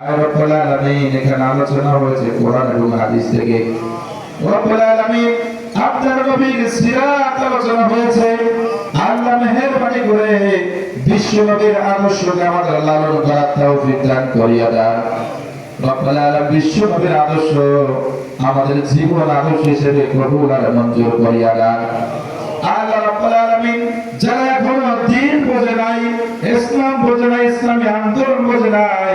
রব্বুল আলামিন, এখানে আলোচনা হয়েছে কোরআন এবং হাদিস আদর্শ আমাদের জীবন আদর্শ হিসেবে কবুল মঞ্জুর করিয়া দেন। যারা এখনও দিন বোঝে নাই, ইসলাম বোঝে নাই, ইসলামী আন্দোলন বোঝে নাই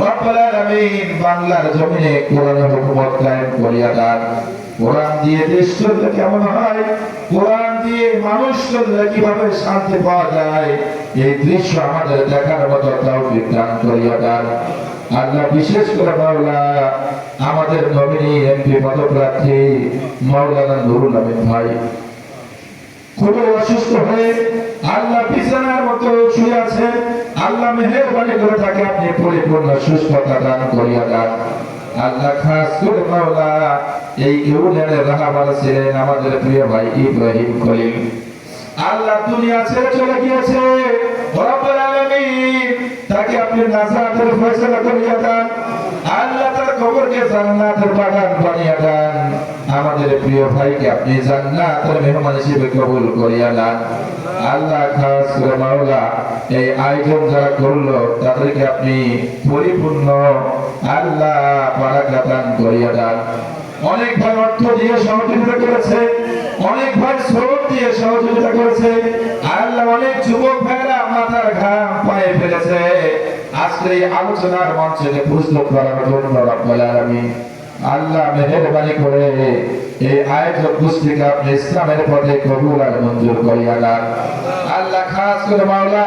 রব্বুল বাংলার জমিনে কোরআনের হুকুমত কায়েম করিয়া দেন। কোরআন দিয়ে দেশ চললে কেমন হয়? কোরআন দিয়ে মানুষ চললে কীভাবে শান্তি পাওয়া যায়? এই দৃশ্য আমাদের দেখার মতো করিয়া দেন। আল্লাহ বিশেষ করে মাওলা, আমাদের নমিনি এমপি পদপ্রার্থী মাওলানা নুরুল আমিন ভাই। খুবই অসুস্থ হয়ে আল্লাহ বিছানার মতো শুয়ে আছে আল্লাহ মেহেরবানি করে তাকে আপনি পরিপূর্ণ সুস্থতা দান করিয়া দেন আল্লাহ খাস করে মাওলা, এই ইউনিয়নের রাহাবার ছিলেন আমাদের প্রিয় ভাই ইব্রাহিম খলিল। আল্লাহ দুনিয়া ছেড়ে চলে গিয়েছে। রব্বুল আলামিন তাকে আপনি নাজাতের ফয়সালা করিয়া দেন। আল্লাহ তার কবরকে জান্নাতের বাগান বানিয়ে দেন। আমাদের প্রিয় ভাইকে আপনি জান্নাতের মেহমান হিসেবে কবুল করিয়া দেন আল্লাহ খাস মাওলা, এই আয়োজন যারা করল, তাদেরকে আপনি পরিপূর্ণ আল্লাহ বারাকা করিয়া দেন। অনেক ভাই অর্থ দিয়ে সহযোগিতা করেছে, অনেক ভাই শ্রম দিয়ে সহযোগিতা করেছে, আল্লাহ অনেক যুবক ভাইরা মাথার ঘাম পায়ে ফেলেছে। আজকে এই আলোচনার মঞ্চে প্রস্তুত করার জন্য রব্বুল আল্লাহ মেহরবানি করে এই আয়োজক পুস্তিকা আপনি ইসলামের পথে কবুল আর মঞ্জুর করিয়া আল্লাহ খাস করে মাওলা